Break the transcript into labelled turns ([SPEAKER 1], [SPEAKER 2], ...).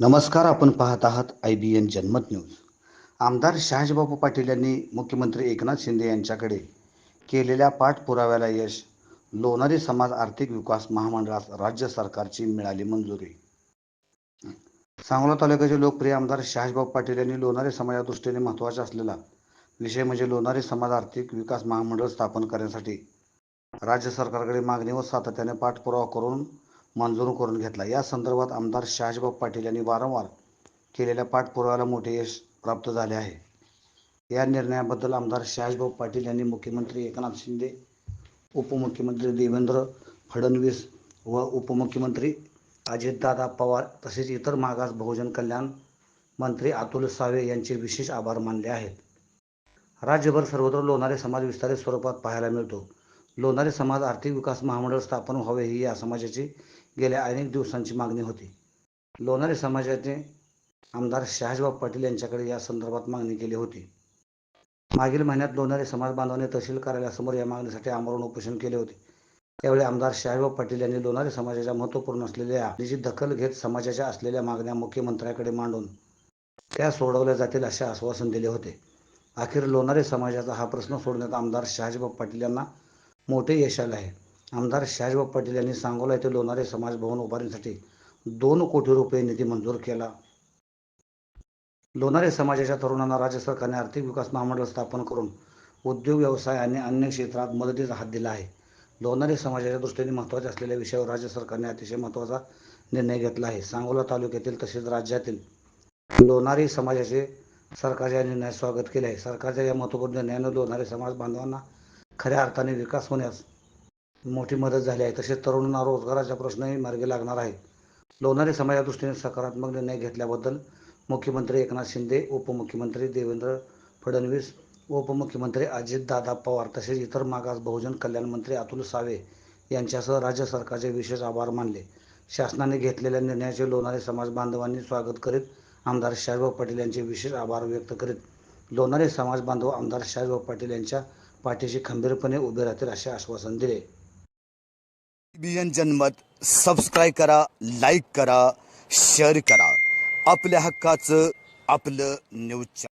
[SPEAKER 1] नमस्कार आपण पाहत आहात I B N Janmat news. आमदार शहाजीबाबू पाटील यांनी मुख्यमंत्री एकनाथ शिंदे यांच्याकडे केलेल्या पाठपुराव्याला यश लोणारी समाज आर्थिक विकास महामंडळास राज्य सरकारची मिळाली मंजुरी. सांगोला तालुक्याचे लोकप्रिय आमदार शहाजीबाबू पाटील यांनी लोणारी समाजादृष्टीने महत्त्वाचा असलेला विषय म्हणजे लोणारी समाज आर्थिक विकास महामंडळ स्थापन करण्यासाठी राज्य सरकारकडे मागणी व सातत्याने पाठपुरावा करून मंजूर करून घेतला. या संदर्भात आमदार शहाजीबाब पाटील यांनी वारंवार केलेल्या पाठपुराव्याला मोठे यश प्राप्त झाले आहे. या निर्णयाबद्दल आमदार शहाजीबाब पाटील यांनी मुख्यमंत्री एकनाथ शिंदे उपमुख्यमंत्री देवेंद्र फडणवीस व उपमुख्यमंत्री अजितदादा पवार तसेच इतर मागास बहुजन कल्याण मंत्री अतुल सावे यांचे विशेष आभार मानले आहेत. राज्यभर सर्वत्र लोणारे समाज विस्तारित स्वरूपात पाहायला मिळतो. लोणारे समाज आर्थिक विकास महामंडळ स्थापन व्हावे ही या समाजाची गेल्या अनेक दिवसांची मागणी होती. लोणारे समाजाचे आमदार शहाजबाब पाटील यांच्याकडे या संदर्भात मागणी केली होती. मागील महिन्यात लोणारे समाज बांधवांनी तहसील कार्यालयासमोर या मागणीसाठी आमरण उपोषण केले होते. त्यावेळी आमदार शहाजबाब पाटील यांनी लोणारे समाजाच्या महत्त्वपूर्ण असलेल्या जी दखल घेत समाजाच्या असलेल्या मागण्या मुख्यमंत्र्याकडे मांडून त्या सोडवल्या जातील असे आश्वासन दिले होते. अखेर लोणारे समाजाचा हा प्रश्न सोडण्यात आमदार शहाजीबाब पाटील यांना मोठे यश आले आहे. आमदार शहाजीबाब पाटील यांनी सांगोला येथे लोणारे समाज भवन उभारण्यासाठी दोन कोटी रुपये निधी मंजूर केला. लोणारे समाजाच्या तरुणांना राज्य सरकारने आर्थिक विकास महामंडळ स्थापन करून उद्योग व्यवसाय आणि अन्य क्षेत्रात मदतीचा हात दिला आहे. लोणारे समाजाच्या दृष्टीने महत्त्वाच्या असलेल्या विषयावर राज्य सरकारने अतिशय महत्त्वाचा निर्णय घेतला आहे. सांगोला तालुक्यातील तसेच राज्यातील लोणारी समाजाचे सरकारच्या निर्णयात स्वागत केले आहे. सरकारच्या या महत्त्वपूर्ण निर्णयाने लोणारे समाज बांधवांना खऱ्या अर्थाने विकास होण्यास मोठी मदत झाली आहे. तसेच तरुणांना रोजगाराचा प्रश्नही मार्गी लागणार आहे लोणारी समाजा दृष्टीने सकारात्मक निर्णय घेतल्याबद्दल मुख्यमंत्री एकनाथ शिंदे उपमुख्यमंत्री देवेंद्र फडणवीस उपमुख्यमंत्री अजितदादा पवार तसेच इतर मागास बहुजन कल्याण मंत्री अतुल सावे यांच्यासह राज्य सरकारचे विशेष आभार मानले. शासनाने घेतलेल्या निर्णयाचे लोणारी समाज बांधवांनी स्वागत करीत आमदार शाहजभाऊ पाटील यांचे विशेष आभार व्यक्त करीत लोणारी समाज बांधव आमदार शाहजभाऊ पाटील यांच्या पाठीशी खंबीरपणे उभे राहतील असे आश्वासन दिले.
[SPEAKER 2] बीएन जनमत सबस्क्राईब करा लाईक करा शेअर करा. आपल्या हक्काचं आपलं न्यूज